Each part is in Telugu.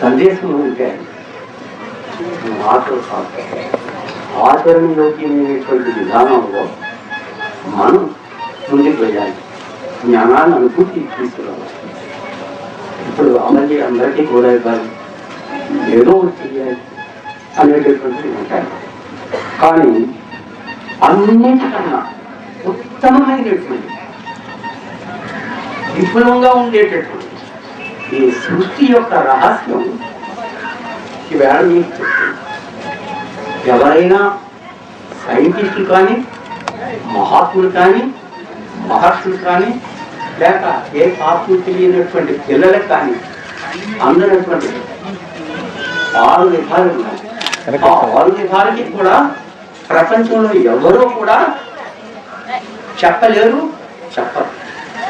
సందేశం ఉంటే మాటలు కాదు ఆచరణయోగ్యమైనటువంటి విధానంలో మనం ముందుకు వెళ్ళాలి జ్ఞానాన్ని అనుభూతి తీసుకురావాలి. ఇప్పుడు అమలు అందరికీ కూడా ఇవ్వాలి. ఏదో ఒకటి చెయ్యాలి అనేటటువంటివి ఉంటాయి. కానీ అన్నింటికన్నా ఉత్తమమైనటువంటి విఫలంగా ఉండేటటువంటి ఈ సృష్టి యొక్క రహస్యం ఈవేళ మీకు చెప్తుంది. ఎవరైనా సైంటిస్టులు కానీ మహాత్ములు కానీ మహర్షులు కానీ లేక ఏ పాపం తెలియనటువంటి పిల్లలకు కానీ అందనటువంటి ఆరు విధాలు ఉన్నాయి. ఆ ఆరు విధాలకి కూడా ప్రపంచంలో ఎవరూ కూడా చెప్పలేరు చెప్పరు.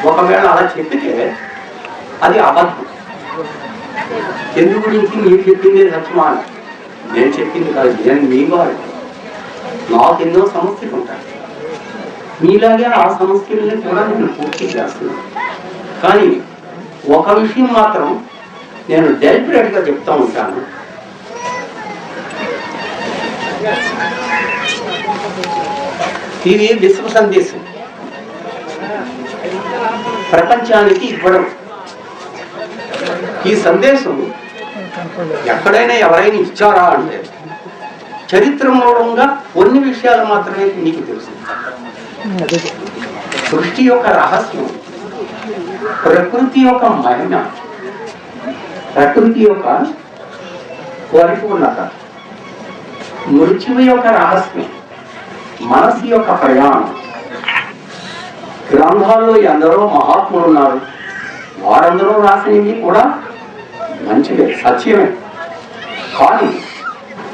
ఒకవేళ అలా చెప్పితే అది అబద్ధం. ఎందు గురించి మీరు చెప్పిందే సత్యమానం? నేను చెప్పింది కాదు నేను మీ వాడు. నాకు ఎన్నో సమస్యలు ఉంటాయి. మీలాగే ఆ సమస్యల్ని కూడా నేను పూర్తి చేస్తున్నాను. కానీ ఒక విషయం మాత్రం నేను డెలిబరేట్గా చెప్తా ఉంటాను. ఇది విశ్వ సందేశం. ప్రపంచానికి ఇవ్వడం. ఈ సందేశం ఎక్కడైనా ఎవరైనా ఇచ్చారా అంటే చరిత్ర మూలంగా కొన్ని విషయాలు మాత్రమే నీకు తెలుసు. సృష్టి యొక్క రహస్యం ప్రకృతి యొక్క మహిమ ప్రకృతి యొక్క పరిపూర్ణత మృత్యువు యొక్క రహస్యం మనసు యొక్క ప్రయాణం. గ్రంథాల్లో ఎందరో మహాత్ములు ఉన్నారు. వారందరూ రాసినవి కూడా మంచిదే సత్యమే. కానీ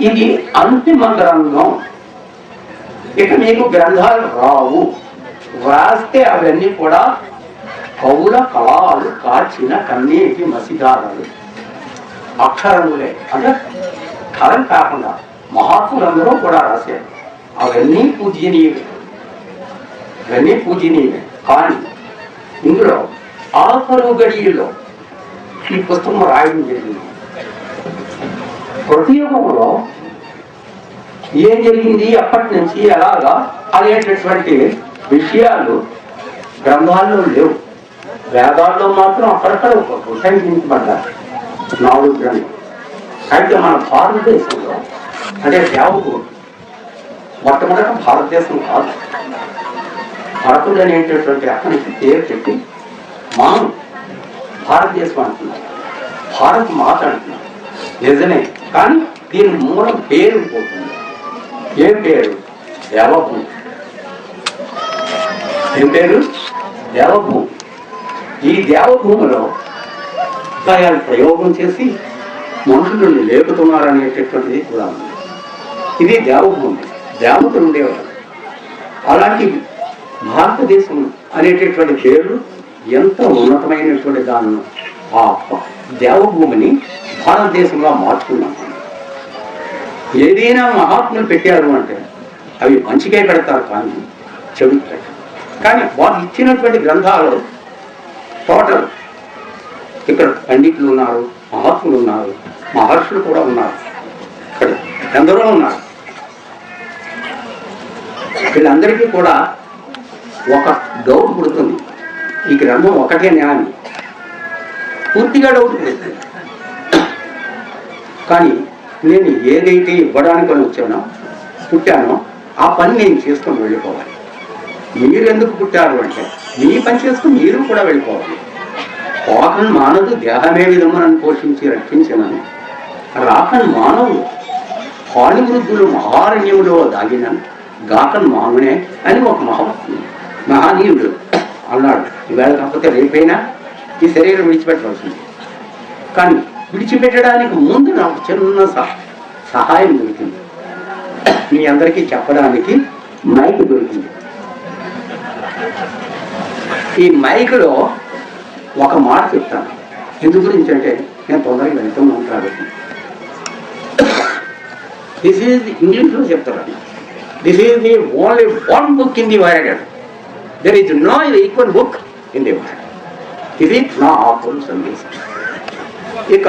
ఇది అంతిమ గ్రంథం ఇక మీకు గ్రంథాలు రావు. వ్రాస్తే అవన్నీ కూడా పౌర కళాలు కాచిన కన్నీటి మసిదారాలు అక్షరములే అంటే కలం కాకుండా మహాత్ములందరూ కూడా రాశారు. అవన్నీ పూజనీయమే అవన్నీ పూజనీయమే కానీ ఇందులో ఆఖరు గడియలో ఈ పుస్తకం రాయడం జరిగింది ప్రతి యుగంలో ఏం జరిగింది అప్పటి నుంచి ఎలాగా అనేటటువంటి విషయాలు గ్రంథాల్లో లేవు వేదాల్లో మాత్రం అక్కడక్కడ ఒక ఉటంకించబడ్డారు నాలుగు గ్రంథం అయితే మన భారతదేశంలో అంటే దేవుడు మొట్టమొదట భారతదేశం కాదు భరతుడు అనేటటువంటి అతనికి పేరు చెప్పి మనం భారతదేశం అంటున్నారు భారత్ మాత అంటున్నారు నిజమే కానీ దీని మూలం పేరు పోతుంది. ఏం పేరు? దేవభూమి. ఏం పేరు? దేవభూమి. ఈ దేవభూమిలో ఉపాయాలు ప్రయోగం చేసి మనుషులను లేపుతున్నారు అనేటటువంటిది కూడా ఉంది. ఇది దేవభూమి. దేవతలు ఉండేవారు. అలాంటి భారతదేశం అనేటటువంటి పేరు ఎంత ఉన్నతమైనటువంటి దాన్ని ఆ దేవభూమిని భారతదేశంగా మార్చుకున్నాం ఏదైనా మహాత్ములు పెట్టారు అంటే అవి మంచిగా పెడతారు కానీ చెడు కానీ వాళ్ళు ఇచ్చినటువంటి గ్రంథాలు టోటల్ ఇక్కడ పండితులు ఉన్నారు మహాత్ములు ఉన్నారు మహర్షులు కూడా ఉన్నారు. ఇక్కడ ఎందరో ఉన్నారు. వీళ్ళందరికీ కూడా ఒక డౌట్ పుడుతుంది. ఈ గ్రంథం ఒకటే న్యాయం పూర్తిగా డౌట్ కానీ నేను ఏదైతే ఇవ్వడానికి అని వచ్చానో పుట్టానో ఆ పని నేను చేసుకొని వెళ్ళిపోవాలి. మీరు ఎందుకు పుట్టారు అంటే మీ పని చేసుకుని మీరు కూడా వెళ్ళిపోవాలి. పోకన్ మానదు దేహమే విధమునని పోషించి రక్షించినను. రాకను మానవుడు. పాణి వృద్ధులు మహారణ్యములో దాగినను. గాకను మానునే అని ఒక మహా మహానీయుడు. అన్నాడు. ఈవేళ కాకపోతే రేపైనా ఈ శరీరం విడిచిపెట్టవలసింది. కానీ విడిచిపెట్టడానికి ముందు నాకు చిన్న సహ- సహాయం దొరికింది. మీ అందరికీ చెప్పడానికి మైక్ దొరికింది. ఈ మైక్లో ఒక మాట చెప్తాను. ఎందు గురించి అంటే నేను తొందరగా వెళ్తున్నాను కాబట్టి దిస్ ఈజ్ ఇంగ్లీష్లో చెప్తారు this is the only one book in the world there is no equal book in the world ఇది నా ఆఫర్ సందేశం ఇక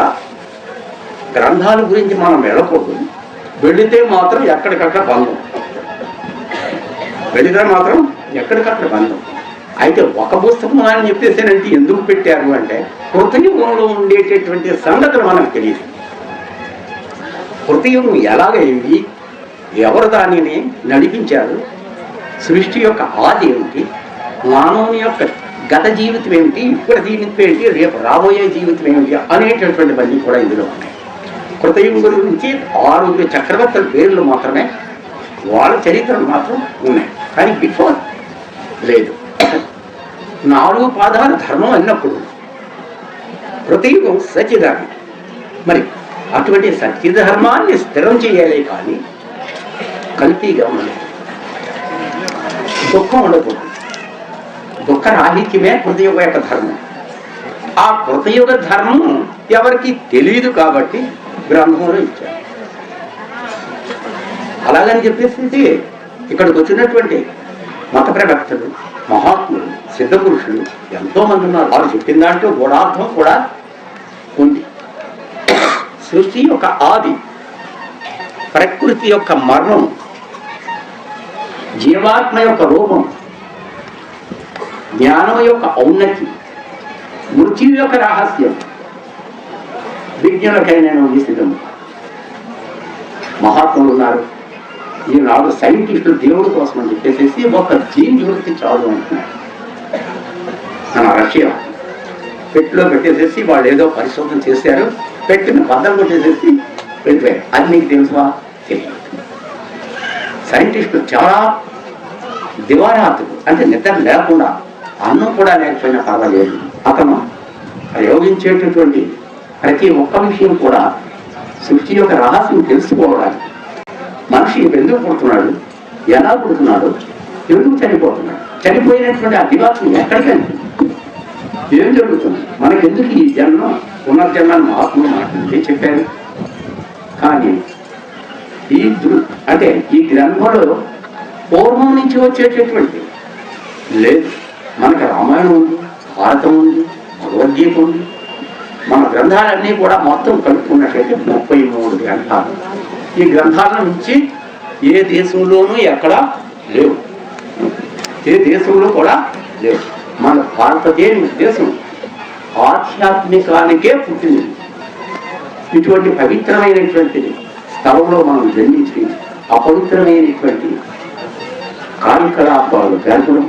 గ్రంథాల గురించి మనం వెళ్ళకూడదు. వెళితే మాత్రం ఎక్కడికక్కడ బంధం. వెళితే మాత్రం ఎక్కడికక్కడ బంధం. అయితే ఒక పుస్తకం అని చెప్పేసానంటే ఎందుకు పెట్టారు అంటే కృతయుగంలో ఉండేటటువంటి సంగతులు మనకు తెలియదు. కృతయుగం ఎలాగైంది? ఎవరు దానిని నడిపించారు? సృష్టి యొక్క ఆది ఏమిటి? మానవుని యొక్క గత జీవితం ఏమిటి ఇప్పుడు జీవితం ఏమిటి రేపు రాబోయే జీవితం ఏమిటి అనేటటువంటివన్నీ కూడా ఇందులో ఉన్నాయి. కృతయుగం గురించి ఆరుగురు చక్రవర్తుల పేర్లు మాత్రమే వాళ్ళ చరిత్రలు మాత్రం ఉన్నాయి. కానీ బిఫోర్ లేదు. నాలుగు పాదాల ధర్మం అన్నప్పుడు కృతయుగం సత్యధర్మం మరి అటువంటి సత్యధర్మాన్ని స్థిరం చేయాలి కానీ కల్తీగా ఉండలేదు దుఃఖం ఉండకూడదు. దుఃఖ రాహిత్యమే కృతయుగ యొక్క ధర్మం. ఆ కృతయుగ ధర్మం ఎవరికి తెలియదు కాబట్టి గ్రంథంలో ఇచ్చారు. అలాగని చెప్పేసి ఇక్కడికి వచ్చినటువంటి మత ప్రవక్తలు మహాత్ములు సిద్ధ పురుషులు ఎంతో మంది ఉన్నారు. వాళ్ళు చెప్పిన దాంట్లో గుణార్థం కూడా ఉంది. సృష్టి యొక్క ఆది ప్రకృతి యొక్క మర్మం జీవాత్మ యొక్క రూపం జ్ఞానం యొక్క ఔన్నతి మృత్యు యొక్క రహస్యం విజ్ఞులకై నేను నిశ్చితం మహాత్ములు ఉన్నారు. ఈనాడు సైంటిస్టులు దేవుడి కోసం అని చెప్పేసి ఒక జీన్ చూస్తే చాలు అంటున్నారు. మన రష్యా పెట్టిలో పెట్టేసేసి వాళ్ళు ఏదో పరిశోధన చేశారు పెట్టిన బద్దలు కొట్టేసేసి వెళ్ళిపోయారు. అది నీకు తెలుసా? తెలియదు. సైంటిస్టులు చాలా దివారాత్రులు అంటే నిద్ర లేకుండా అన్నం కూడా లేకపోయినా పర్వాలేదు. అతను ప్రయోగించేటటువంటి ప్రతి ఒక్క విషయం కూడా సృష్టి యొక్క రహస్యం తెలుసుకోవడానికి. మనిషి ఎందుకు పుడుతున్నాడు? ఎలా పుడుతున్నాడు? ఎందుకు చనిపోతున్నాడు? చనిపోయినటువంటి ఆ దివాత్మ ఎక్కడికి వెళ్తుంది? ఏం జరుగుతుంది? మనకెందుకు ఈ జన్మ? పునర్జన్మాన్ని మహాత్మ మాట్లాడి చెప్పారు. కానీ ఈ అంటే ఈ గ్రంథంలో పూర్వం నుంచి వచ్చేటటువంటి లేదు. మనకి రామాయణం ఉంది భారతం ఉంది భగవద్గీత ఉంది. మన గ్రంథాలన్నీ కూడా మొత్తం కలుపుకున్నట్లయితే ముప్పై మూడు గ్రంథాలు. ఈ గ్రంథాల నుంచి ఏ దేశంలోనూ ఎక్కడ లేవు. ఏ దేశంలో కూడా లేవు. మన భారతదేశం దేశం ఆధ్యాత్మికానికే పుట్టింది. ఇటువంటి పవిత్రమైనటువంటి స్థలంలో మనం జన్మించి అపవిత్రమైనటువంటి కార్యకలాపాలు జరగడం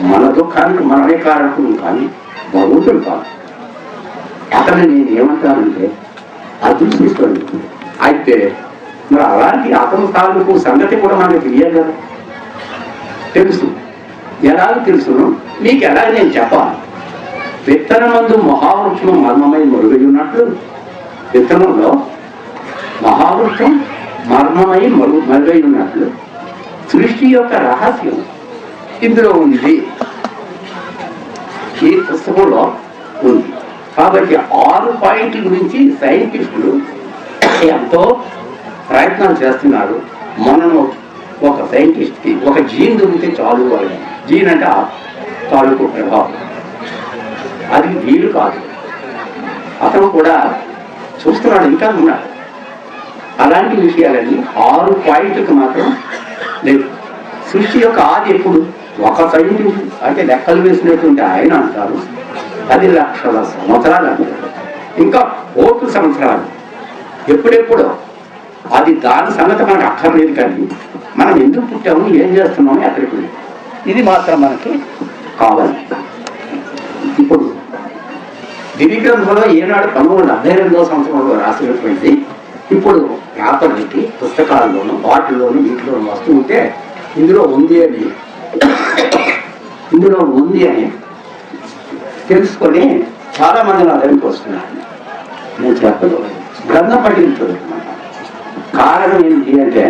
మన దుఃఖానికి మనమే కారకులు కానీ భగవంతుడు కాదు అతను నేను ఏమంటానంటే అదృష్టిస్తాడు అయితే మరి అలాంటి అతను తాలూకు సంగతి కూడా మనకు తెలియదు కదా. తెలుసు. ఎలా తెలుసును? మీకు ఎలా నేను చెప్పాలి. విత్తనమందు మహావృక్షం మర్మమై మరుగై ఉన్నట్లు విత్తనంలో మహావృక్షం మర్మమై మరుగు మరుగై ఉన్నట్లు సృష్టి యొక్క రహస్యం. ఇందులో ఉంది. ఈ పుస్తకంలో ఉంది. కాబట్టి ఆరు పాయింట్ల గురించి సైంటిస్టులు ఎంతో ప్రయత్నాలు చేస్తున్నారు. మనము ఒక సైంటిస్ట్కి ఒక జీన్ దొరికితే చాలు వాళ్ళు జీన్ అంటే ఆ తాలూకు ప్రభావం. అది వీలు కాదు. అతను కూడా చూస్తున్నాడు ఇంకా ఉన్నాడు. అలాంటి విషయాలన్నీ ఆరు పాయింట్లకు మాత్రం లేదు. సృష్టి యొక్క ఆది ఎప్పుడు? ఒక సైంటిస్ట్ అంటే లెక్కలు వేసినటువంటి ఆయన అంటారు. పది లక్షల సంవత్సరాలు అంటారు. ఇంకా కోట్లు సంవత్సరాలు. ఎప్పుడెప్పుడు. అది దాని సంగతి మనకు అక్కర్లేదు కానీ మనం ఎందుకు పుట్టాము ఏం చేస్తున్నాము ఎక్కడికి ఇది మాత్రం మనకి కావాలి. ఇప్పుడు దివి గ్రంథంలో ఏనాడు పంతొమ్మిది డెబ్బై రెండవ సంవత్సరంలో రాసినటువంటి ఇప్పుడు పేపర్లకి పుస్తకాల్లోనూ వాటిల్లోనూ వీటిలోనూ వస్తూ ఉంటే ఇందులో ఉంది అని ఇందులో ఉంది అని తెలుసుకొని చాలా మంది నా దగ్గరికి వస్తున్నారు. నేను చెప్పదు. గ్రంథం పట్టించదు కారణం ఏంటి అంటే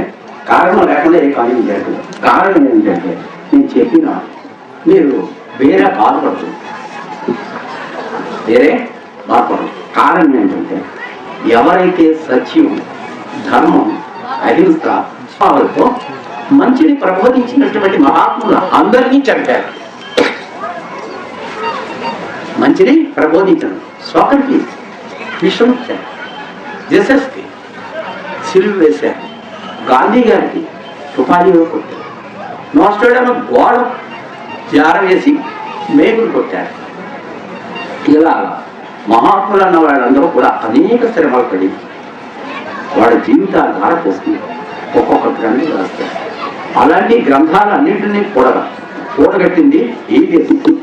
కారణం లేకుండా ఏ కార్యం జరగదు. కారణం ఏంటంటే నేను చెప్పిన మీరు వేరే బాధపడదు. వేరే బాధపడదు. కారణం ఏంటంటే ఎవరైతే సత్యం ధర్మం అహింస భావాలతో మంచిని ప్రబోధించినటువంటి మహాత్ములు అందరినీ చంపారు. మంచిని ప్రబోధించడం. సోకర్కి విషమిచ్చారు జెసెస్కి సిలువ వేశారు. గాంధీ గారికి తుపాకీలో కొట్టారు. నోస్టోడేమో గోడ జార వేసి మేకులు కొట్టారు. ఇలా మహాత్ములు అన్న వాళ్ళందరూ కూడా అనేక శ్రమలు పడి వాళ్ళ జీవితాలు ధారపోస్తుంది ఒక్కొక్క గ్రంథం రాస్తారు. అలాంటి గ్రంథాలన్నింటినీ కూడా కూడగట్టింది ఈ దేశం.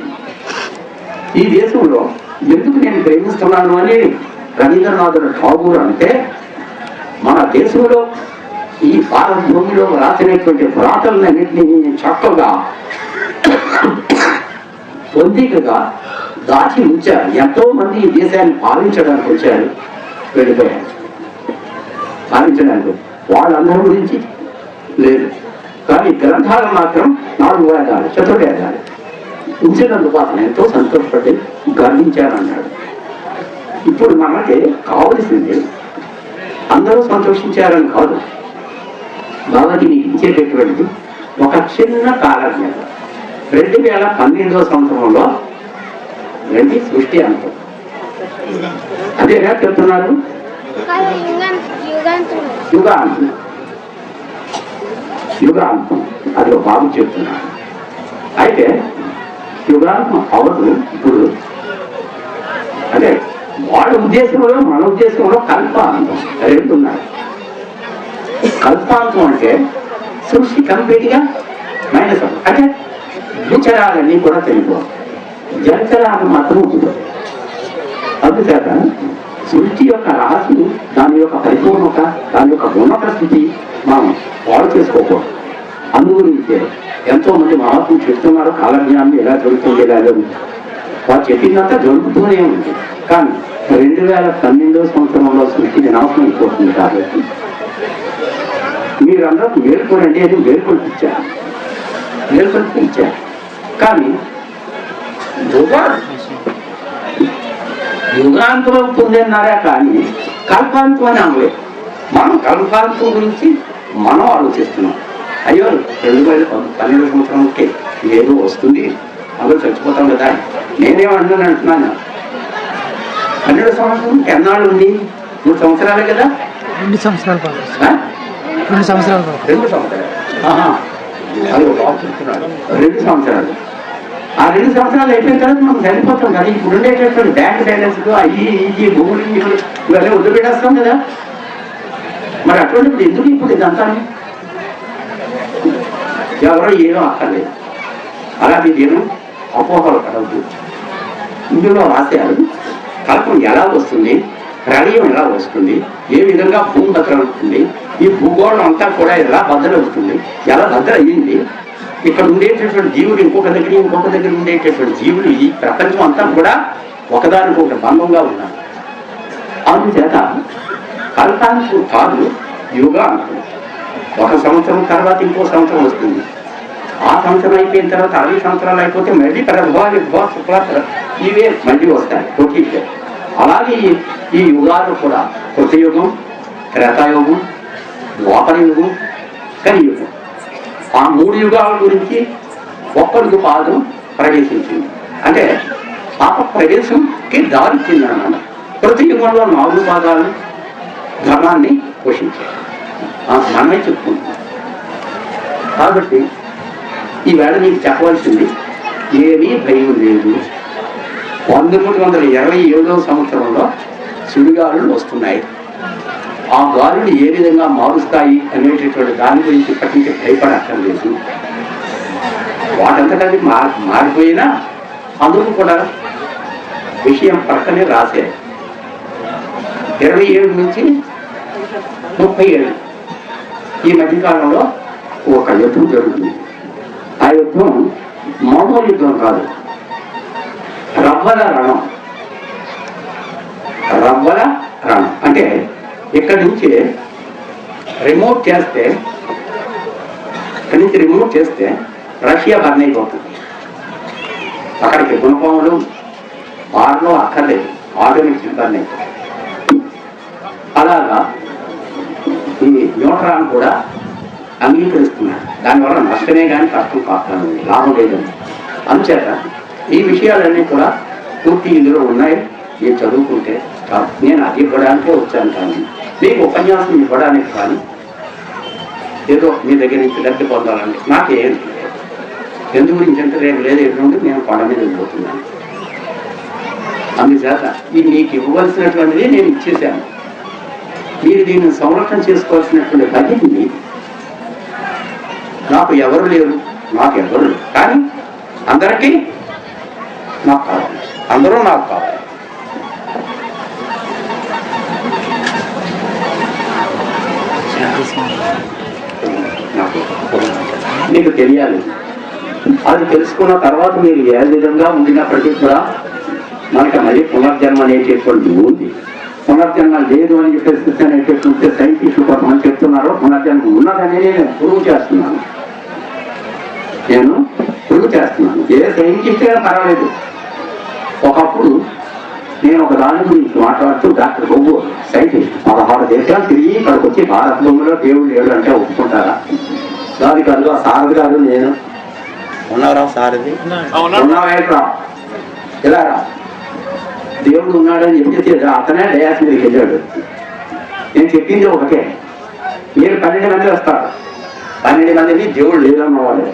ఈ దేశంలో ఎందుకు నేను ప్రేమిస్తున్నాను అని రవీంద్రనాథుడు ఠాగూర్ అంటే మన దేశంలో ఈ భారత భూమిలో రాసినటువంటి వ్రాతలన్నింటినీ చక్కగా పొందికగా దాచి ఉంచారు. ఎంతో మంది ఈ దేశాన్ని పాలించడానికి వచ్చారు. వెళ్ళిపోయారు. పాలించడానికి. వాళ్ళందరి గురించి లేదు. కానీ గ్రంథాలు మాత్రం నాలుగు వేదాలు చతుర్వేదాలు. అతను ఎంతో సంతోషపడి గర్వించానన్నాడు ఇప్పుడు మనకి కావలసింది అందరూ సంతోషించారని కాదు. బాబాజీ నీకు ఇచ్చేటటువంటి ఒక చిన్న కాలజ్ఞత రెండు వేల పన్నెండవ సంవత్సరంలో రెండు సృష్టి అంతం. అదేగా చెప్తున్నారు? యుగాంతం. యుగాంతం అది ఒక బాబు చెప్తున్నాడు. అయితే యుగాంతం అవదు ఇప్పుడు అంటే వాళ్ళ ఉద్దేశంలో మన ఉద్దేశంలో కల్పాంతం రెండున్నాయి. కల్పాంతం అంటే సృష్టి కంప్లీట్గా మైనస్ అంటే విచరాలన్నీ కూడా తెలియదు జలచరాలు మాత్రం ఉంటుంది. అందుచేత సృష్టి యొక్క రహస్యం దాని యొక్క పరిపూర్ణత దాని యొక్క ఉన్నత స్థితి మనం చేసుకోకూడదు అందుగురించే ఎంతో మంది మహాత్ములు చెప్తున్నారు కాలజ్ఞానం ఎలా జరుగుతుంది ఎలా జరుగుతుంది వారు చెప్పిందంతా జరుగుతూనే ఉంది. కానీ రెండు వేల పన్నెండో సంవత్సరంలో సృష్టి వినాశనం అయిపోతుంది కాబట్టి మీరందరూ మేల్కొనండి అని మేల్కొల్పించారు మేల్కొల్పించారు కానీ యుగా యుగాంతం అవుతుంది అన్నారా కానీ కల్పాంతం అని అనలేదు మనం కల్పాంతం గురించి మనం ఆలోచిస్తున్నాం. అయ్యో రెండు వేల పన్నెండు సంవత్సరంకి ఏదో వస్తుంది అందరూ చచ్చిపోతాం కదా. నేనేమంటున్నాను అంటున్నాను? పన్నెండు సంవత్సరం ఎన్నాళ్ళు ఉంది? మూడు సంవత్సరాలే కదా? రెండు సంవత్సరాల? రెండు సంవత్సరాల రెండు సంవత్సరాలు. రెండు సంవత్సరాలు. ఆ రెండు సంవత్సరాలు అయిపోయిన తర్వాత మనం చనిపోతాం కదా. ఇప్పుడు ఉండేటటువంటి బ్యాంక్ బ్యాలెన్స్ అయ్యి ఇవి భూములు ఇవి ఇవన్నీ వదిలిపెట్టేస్తాం కదా. మరి అటువంటిప్పుడు ఎందుకు ఇప్పుడు ఇదంతా ఎవరో ఏదో అక్కర్లేదు అలాగే నేను అపోహలు కలవద్దు ఇందులో రాశారు కల్పం ఎలా వస్తుంది ప్రళయం ఎలా వస్తుంది ఏ విధంగా భూమి అవుతుంది ఈ భూగోళం అంతా కూడా ఎలా బద్దలవుతుంది ఎలా భద్ర అయ్యింది ఇక్కడ ఉండేటటువంటి జీవులు ఇంకొక దగ్గర ఇంకొక దగ్గర ఉండేటటువంటి జీవులు ఈ ప్రపంచం అంతా కూడా ఒకదానికొకటి బంధంగా ఉన్నారు అందుచేత కల్పాంతం కాదు యుగాంతం ఒక సంవత్సరం తర్వాత ఇంకో సంవత్సరం వస్తుంది. ఆ సంవత్సరం అయిపోయిన తర్వాత అరవై సంవత్సరాలు అయిపోతే మళ్ళీ ప్రభావ విభవ శుక్ల ఇవే మళ్ళీ వస్తాయి పోటీకే అలాగే ఈ- యుగాలు కూడా కృతయుగం త్రేతాయుగం ద్వాపర యుగం కలియుగం. ఆ మూడు యుగాల గురించి ఒక్కరికి పాదం ప్రవేశించింది. అంటే పాప ప్రవేశంకి దారి ఇచ్చిందన్నమాట ప్రతి యుగంలో నాలుగు పాదాలు ధర్మాన్ని పోషించారు ఆ మనమే చెప్పుకుంటున్నాం కాబట్టి ఈవేళ మీకు చెప్పవలసింది ఏమీ భయం లేదు. పంతొమ్మిది వందల ఇరవై ఏడవ సంవత్సరంలో సుడిగాలులు వస్తున్నాయి. ఆ గాలులు ఏ విధంగా మారుస్తాయి అనేటటువంటి దాని గురించి ఇప్పటి నుంచి భయపడక్కర్లేదు వాటంతటది మార్ మారిపోయినా అందుకు కూడా విషయం పక్కనే రాసే ఇరవై ఏడు నుంచి ముప్పై ఏడు. ఈ మధ్యకాలంలో ఒక యుద్ధం జరుగుతుంది. ఆ యుద్ధం మామూలు యుద్ధం కాదు. రవ్వల రణం. రవ్వల రణం. అంటే ఇక్కడి నుంచి రిమోట్ చేస్తే ఇక్కడి నుంచి రిమోట్ చేస్తే రష్యా బర్న్ అయిపోతుంది. అక్కడికి గుణపాములు బార్లో అక్కర్లేదు. ఆటోమేటిక్ బర్న్ అయిపోతుంది అలాగా న్యూట్రాన్ కూడా అంగీకరిస్తున్నాడు దానివల్ల నష్టమే కానీ కష్టం కాదు లాభం లేదని అందుచేత ఈ విషయాలన్నీ కూడా పూర్తి ఇందులో ఉన్నాయి. మీరు చదువుకుంటే నేను అది ఇవ్వడానికే వచ్చాను కానీ మీకు ఉపన్యాసం ఇవ్వడానికి కానీ ఏదో మీ దగ్గర నుంచి లబ్ధి పొందాలండి నాకేం ఎందు గురించి అంటే రేపు లేదు ఎటువంటి నేను కొండ మీద వెళ్ళిపోతున్నాను. అందుచేత ఇది మీకు ఇవ్వవలసినటువంటిది నేను ఇచ్చేసాను మీరు దీన్ని సంరక్షణ చేసుకోవాల్సినటువంటి బాధ్యత మీది. నాకు ఎవరు లేరు నాకు ఎవరు లేరు. కానీ అందరికీ నాకు కావాలి. అందరూ నాకు కావాలి. నాకు మీకు తెలియాలి. అది తెలుసుకున్న తర్వాత మీరు ఏ విధంగా ఉండినప్పటికీ కూడా మనకి మళ్ళీ పునర్జన్మ అనేటటువంటి ఉంది. పునర్జన్మ లేదు అని చెప్పేసి అనేటటువంటి సైంటిస్టులు కొంతమంది చెప్తున్నారు. పునర్జన్మ ఉన్నదని నేను ప్రూవ్ చేస్తున్నాను. నేను ప్రూవ్ చేస్తున్నాను. ఏ సైంటిస్ట్ అయినా పర్వాలేదు. ఒకప్పుడు నేను ఒక దాని గురించి మాట్లాడుతూ డాక్టర్ బొగ్గు సైంటిస్ట్ పదహారు దేశాలు తిరిగి ఇక్కడికి వచ్చి భారత భూమిలో దేవుడు లేడు అంటే ఒప్పుకుంటారా? దానికి అందులో సారథి గారు నేను. ఉన్నారా సారథి? ఉన్నావేట్రా ఇలా రా. దేవుడు ఉన్నాడని చెప్తే అతనే డయాస్ మీదకి వెళ్ళాడు నేను చెప్పింది ఒకటే. మీరు పన్నెండు మంది వస్తారు. పన్నెండు మందిని దేవుడు లేదన్నవాడు.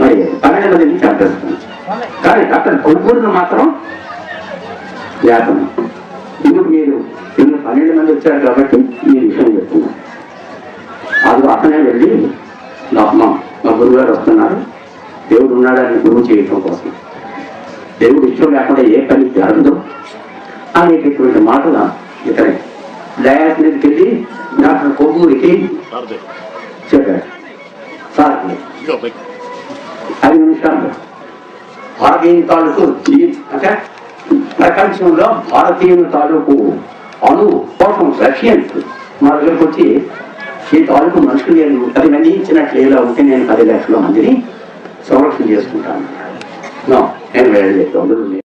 మరి పన్నెండు మందిని చంపేస్తాను కానీ డాక్టర్ కొనుగోలును మాత్రం లేకుండా ఇందుకు మీరు? మీరు పన్నెండు మంది వచ్చారు కాబట్టి ఈ విషయం చెప్తున్నాను అది అతనే వెళ్ళి నా అమ్మ మా గురుగారు వస్తున్నారు. దేవుడు ఉన్నాడని గురువు చేయటం కోసం. దేవుడు ఇష్టం లేకుండా ఏ పని జరగదు. అనేటటువంటి మాటలు ఇతనే డయాస్ మీదకి వెళ్ళి డాక్టర్ కొవ్వూరికి చెప్పాడు సార్ ఐదు నిమిషాలు. భారతీయ తాలూకు అంటే ప్రపంచంలో భారతీయుల తాలూకు అణు కోసం రష్యన్స్ మా దగ్గరకు వచ్చి ఈ తాలూకు మనుషులు నేను పది మంది ఇచ్చినట్లు ఇలా ఉంటే నేను పది లక్షల మందిని సంరక్షణ చేసుకుంటాను. నేను వెళ్ళలేదు.